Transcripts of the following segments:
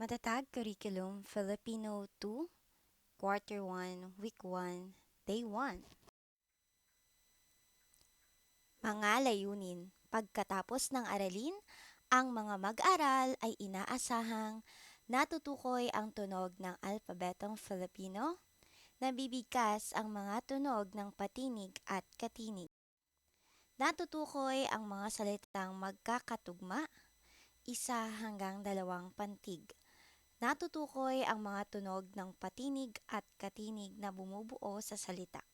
Matatag Curriculum Filipino 2, Quarter 1, Week 1, Day 1. Mga layunin. Pagkatapos ng aralin, ang mga mag-aral ay inaasahang natutukoy ang tunog ng alpabetong Filipino, nabibigkas ang mga tunog ng patinig at katinig. Natutukoy ang mga salitang magkakatugma, isa hanggang dalawang pantig. Natutukoy ang mga tunog ng patinig at katinig na bumubuo sa salita.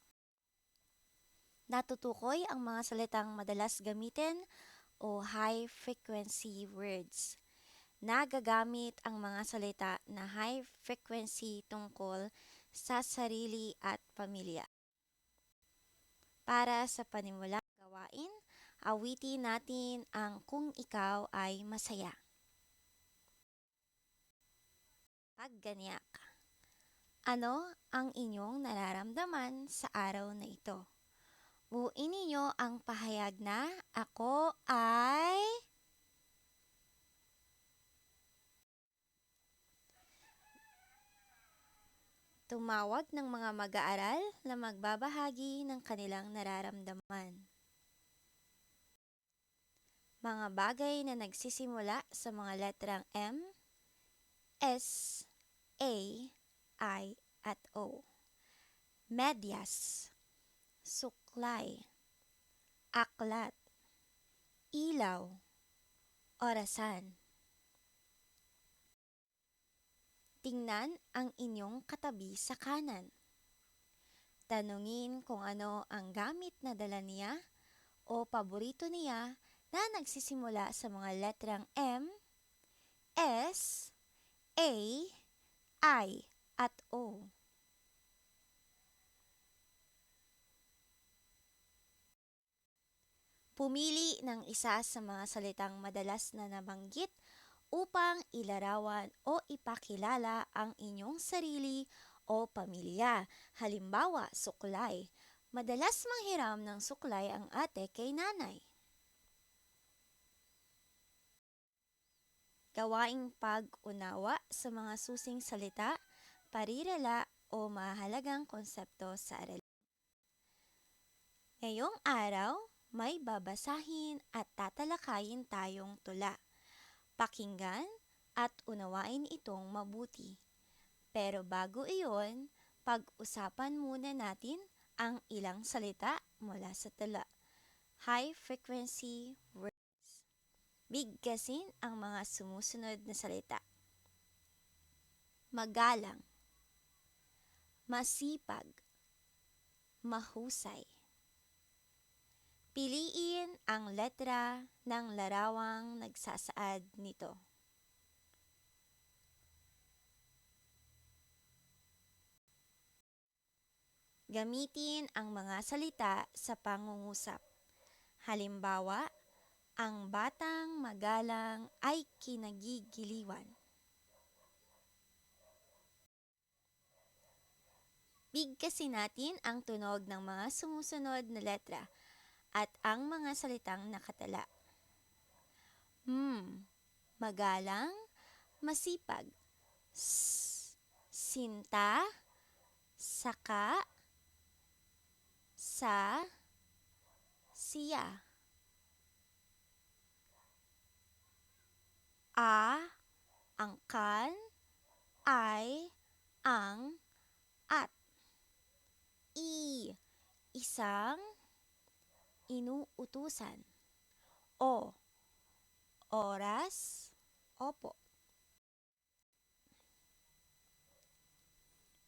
Natutukoy ang mga salitang madalas gamitin o high frequency words. Nagagamit ang mga salita na high frequency tungkol sa sarili at pamilya. Para sa panimulang gawain, awitin natin ang Kung Ikaw ay Masaya. Pagganyak. Ano ang inyong nararamdaman sa araw na ito? Buuin ninyo ang pahayag na ako ay... Tumawag ng mga mag-aaral na magbabahagi ng kanilang nararamdaman. Mga bagay na nagsisimula sa mga letrang M, S, A, I, at O. Medyas, suklay, aklat, ilaw, orasan. Tingnan ang inyong katabi sa kanan. Tanungin kung ano ang gamit na dala niya o paborito niya na nagsisimula sa mga letrang M, S, A, I, at O. Pumili ng isa sa mga salitang madalas na nabanggit upang ilarawan o ipakilala ang inyong sarili o pamilya. Halimbawa, suklay. Madalas manghiram ng suklay ang ate kay nanay. Gawaing pag-unawa sa mga susing salita, parirala o mahalagang konsepto sa aralin. Ngayong araw, may babasahin at tatalakayin tayong tula. Pakinggan at unawain itong mabuti. Pero bago iyon, pag-usapan muna natin ang ilang salita mula sa tula. High frequency words. Bigkasin ang mga sumusunod na salita. Magalang. Masipag. Mahusay. Piliin ang letra ng larawang nagsasaad nito. Gamitin ang mga salita sa pangungusap. Halimbawa, ang batang magalang ay kinagigiliwan. Bigkasin natin ang tunog ng mga sumusunod na letra at ang mga salitang nakatala. Hmm, magalang, masipag, S, sinta, saka, sa, siya. A, angkan, ay, ang, at. I, isang, inuutusan. O, oras, opo.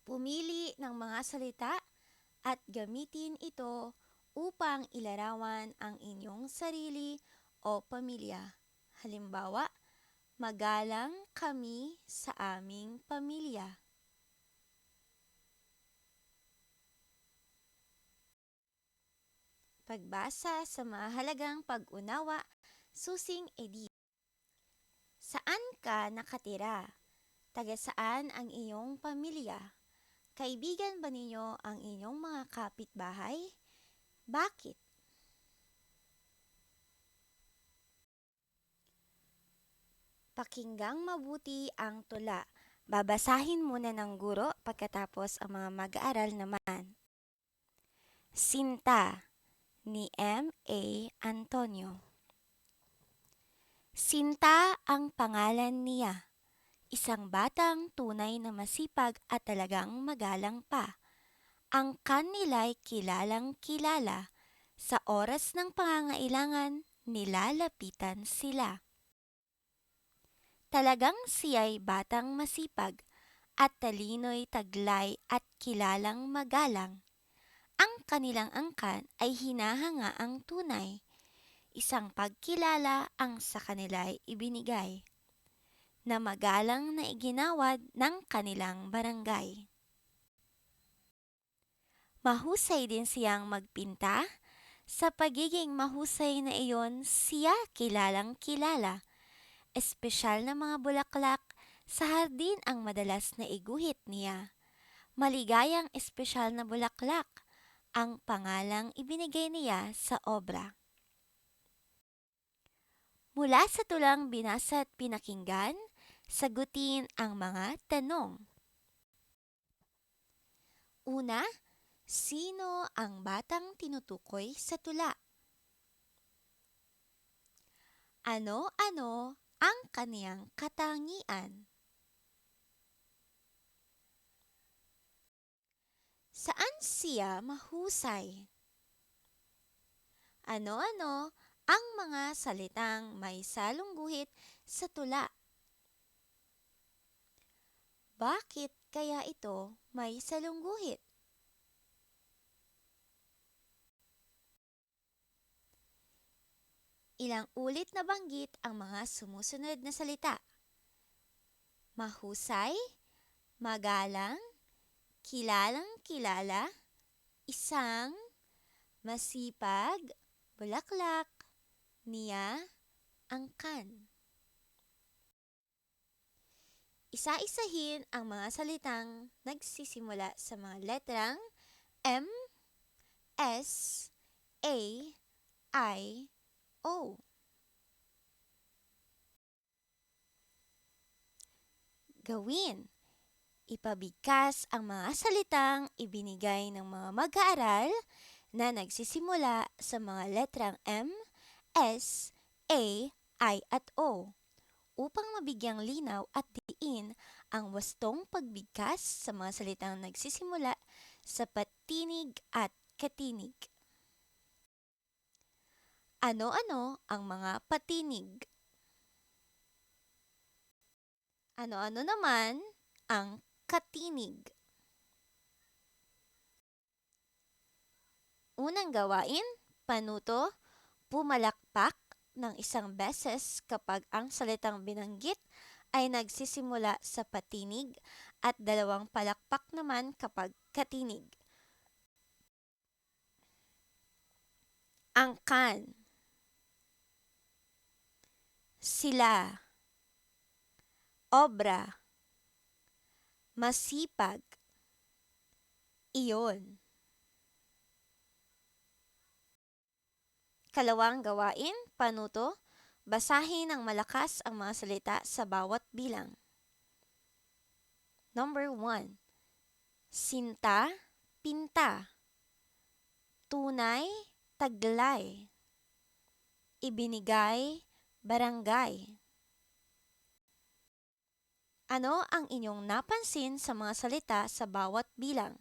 Pumili ng mga salita at gamitin ito upang ilarawan ang inyong sarili o pamilya. Halimbawa, magalang kami sa aming pamilya. Pagbasa sa mahalagang pag-unawa, susing edit. Saan ka nakatira? Taga saan ang iyong pamilya? Kaibigan ba ninyo ang inyong mga kapitbahay? Bakit? Pakinggang mabuti ang tula. Babasahin muna ng guro pagkatapos ang mga mag-aaral naman. Sinta ni M. A. Antonio Sinta ang pangalan niya. Isang batang tunay na masipag at talagang magalang pa. Ang kanila'y kilalang kilala. Sa oras ng pangangailangan, nilalapitan sila. Talagang siya'y batang masipag at talino'y taglay at kilalang magalang. Ang kanilang angkan ay hinahanga ang tunay. Isang pagkilala ang sa kanila'y ibinigay na magalang na iginawad ng kanilang barangay. Mahusay din siyang magpinta, sa pagiging mahusay na iyon siya kilalang kilala espesyal na mga bulaklak sa hardin ang madalas na iguhit niya. Maligayang espesyal na bulaklak ang pangalang ibinigay niya sa obra. Mula sa tulang binasa at pinakinggan, sagutin ang mga tanong. Una, sino ang batang tinutukoy sa tula? Ano-ano ang kaniyang katangian. Saan siya mahusay? Ano-ano ang mga salitang may salungguhit sa tula? Bakit kaya ito may salungguhit? Ilang ulit na banggit ang mga sumusunod na salita. Mahusay, magalang, kilalang kilala, isang, masipag, bulaklak, niya, angkan. Isa-isahin ang mga salitang nagsisimula sa mga letrang M, S, A, I, O. Gawin. Ipabigkas ang mga salitang ibinigay ng mga mag-aaral na nagsisimula sa mga letrang M, S, A, I at O upang mabigyang linaw at diin ang wastong pagbigkas sa mga salitang nagsisimula sa patinig at katinig. Ano-ano ang mga patinig? Ano-ano naman ang katinig? Unang gawain, panuto, pumalakpak ng isang beses kapag ang salitang binanggit ay nagsisimula sa patinig at dalawang palakpak naman kapag katinig. Angkan sila, obra, masipag, iyon. Kalawang gawain, panuto, basahin ng malakas ang mga salita sa bawat bilang. Number 1. Sinta, pinta. Tunay, taglay. Ibinigay, barangay. Ano ang inyong napansin sa mga salita sa bawat bilang?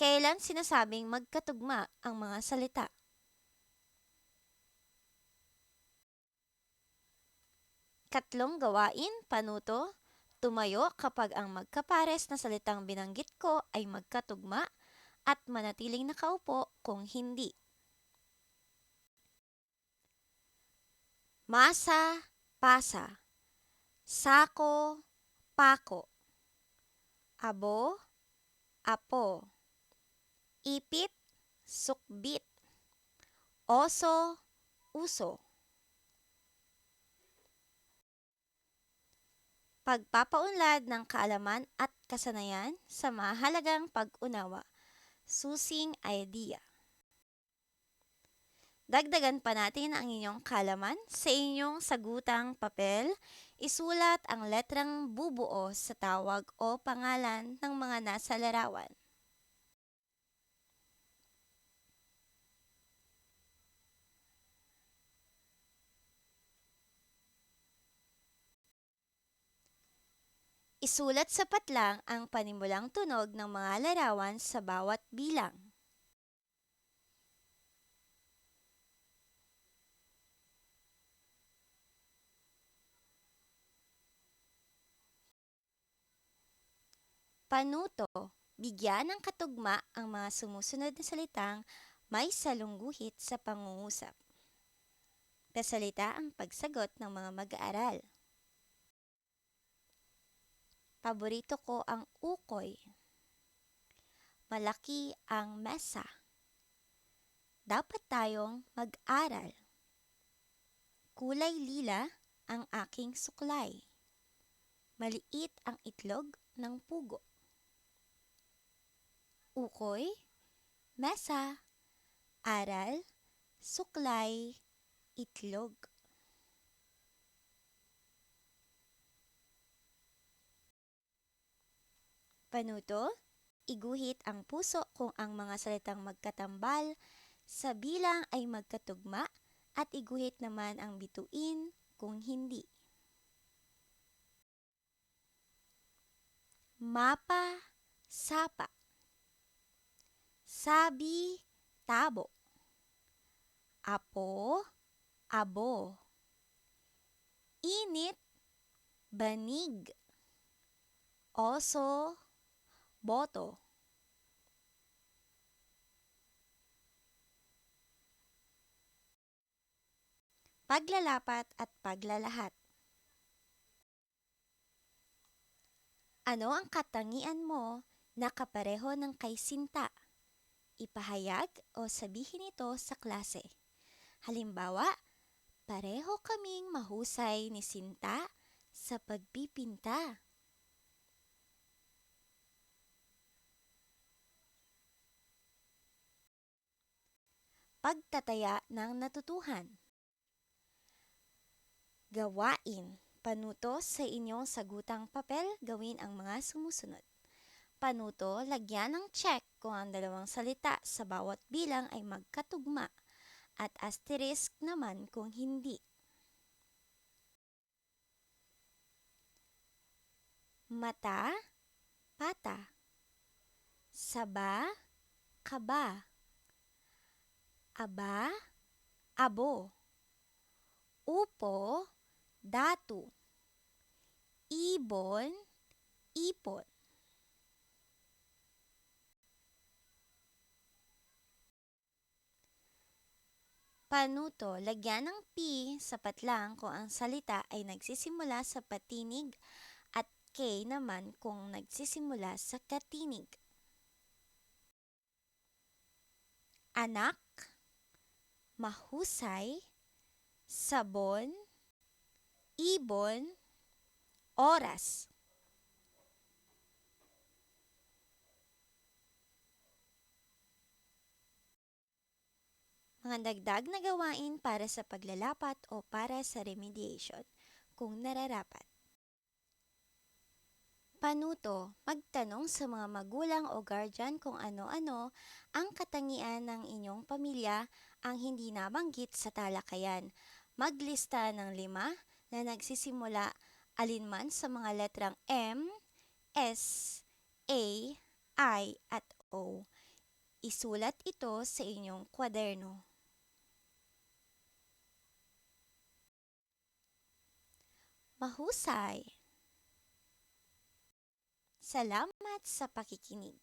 Kailan sinasabing magkatugma ang mga salita? Katlong gawain, panuto, tumayo kapag ang magkapares na salitang binanggit ko ay magkatugma at manatiling nakaupo kung hindi. Masa, pasa. Sako, pako. Abo, apo. Ipit, sukbit. Oso, uso. Pagpapaunlad ng kaalaman at kasanayan sa mahalagang pag-unawa. Susing idea. Dagdagan pa natin ang inyong kalaman sa inyong sagutang papel. Isulat ang letrang bubuo sa tawag o pangalan ng mga nasa larawan. Isulat sa patlang ang panimulang tunog ng mga larawan sa bawat bilang. Panuto, bigyan ng katugma ang mga sumusunod na salitang may salungguhit sa pangungusap. Kasalita ang pagsagot ng mga mag-aaral. Paborito ko ang ukoy. Malaki ang mesa. Dapat tayong mag-aral. Kulay lila ang aking suklay. Maliit ang itlog ng pugo. Ukoy, mesa, aral, suklay, itlog. Panuto, iguhit ang puso kung ang mga salitang magkatambal sa bilang ay magkatugma at iguhit naman ang bituin kung hindi. Mapa, sapa. Sabi, tabo. Apo, abo. Init, banig. Oso, boto. Paglalapat at paglalahat. Ano ang katangian mo na kapareho ng kay Sinta? Ipahayag o sabihin ito sa klase. Halimbawa, pareho kaming mahusay ni Sinta sa pagpipinta. Pagtataya ng natutuhan. Gawain. Panuto sa inyong sagutang papel, gawin ang mga sumusunod. Panuto, lagyan ng check kung ang dalawang salita sa bawat bilang ay magkatugma at asterisk naman kung hindi. Mata, pata. Saba, kaba aba, abo. Upo, datu. Ibon, ipon. Panuto, lagyan ng P sapat lang kung ang salita ay nagsisimula sa patinig at K naman kung nagsisimula sa katinig. Anak, mahusay, sabon, ibon, oras. Mga dagdag na gawain para sa paglalapat o para sa remediation kung nararapat. Panuto, magtanong sa mga magulang o guardian kung ano-ano ang katangian ng inyong pamilya ang hindi nabanggit sa talakayan. Maglista ng lima na nagsisimula alinman sa mga letrang M, S, A, I at O. Isulat ito sa inyong kwaderno. Mahusay! Salamat sa pakikinig.